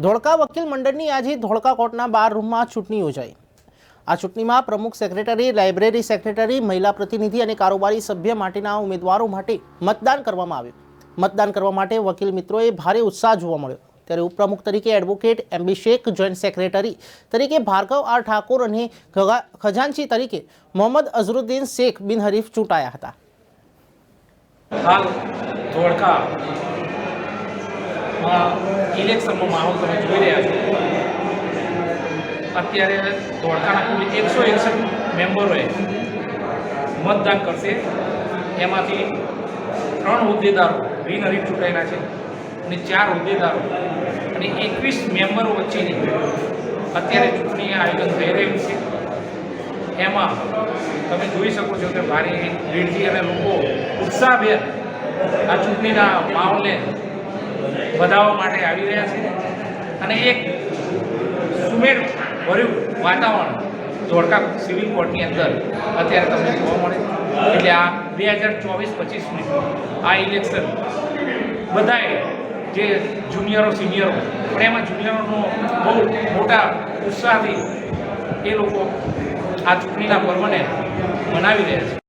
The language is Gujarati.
ધોળકા વકીલ મંડળની આજે ધોળકા કોર્ટના બાર રૂમમાં ચૂંટણી યોજાઈ. આ ચૂંટણીમાં પ્રમુખ સેક્રેટરી, લાઇબ્રેરી સેક્રેટરી, મહિલા પ્રતિનિધિ અને કારોબારી સભ્ય માટેના ઉમેદવારો માટે મતદાન કરવામાં આવ્યું. મતદાન કરવા માટે વકીલ મિત્રોએ ભારે ઉત્સાહ જોવા મળ્યો. ત્યારે ઉપપ્રમુખ તરીકે advocate MB Shaikh, joint secretary તરીકે ભાર્ગવ આર ઠાકોર અને ખજાનચી તરીકે મોહમ્મદ અઝરુદ્દીન શેખ બિનહરીફ ચૂંટાયા હતા. હાલ ધોળકા ઇલેક્શનનો માહોલ તમે જોઈ રહ્યા છો. અત્યારે ધોળકાના કુલ એકસો એકસઠ મેમ્બરોએ મતદાન કરશે. એમાંથી ત્રણ હોદ્દેદારો બિનહરીફ ચૂંટાયેલા છે અને ચાર હોદ્દેદારો અને એકવીસ મેમ્બરો વચ્ચેની અત્યારે ચૂંટણી આયોજન થઈ રહ્યું છે. એમાં તમે જોઈ શકો છો કે ભારે ભીડથી અને લોકો ઉત્સાહભેર આ ચૂંટણીના માહોલને વધારવા માટે આવી રહ્યા છે. અને એક સુમેળ ભર્યું વાતાવરણ ધોળકા સિવિલ કોર્ટની અંદર અત્યારે તમને જોવા મળે. એટલે આ બે હજાર ચોવીસ પચીસની આ ઇલેક્શન બધાએ જે જુનિયરો, સિનિયરો, પણ એમાં જુનિયરોનો બહુ મોટા ઉત્સાહથી એ લોકો આ ચૂંટણીના પર્વને મનાવી રહ્યા છે.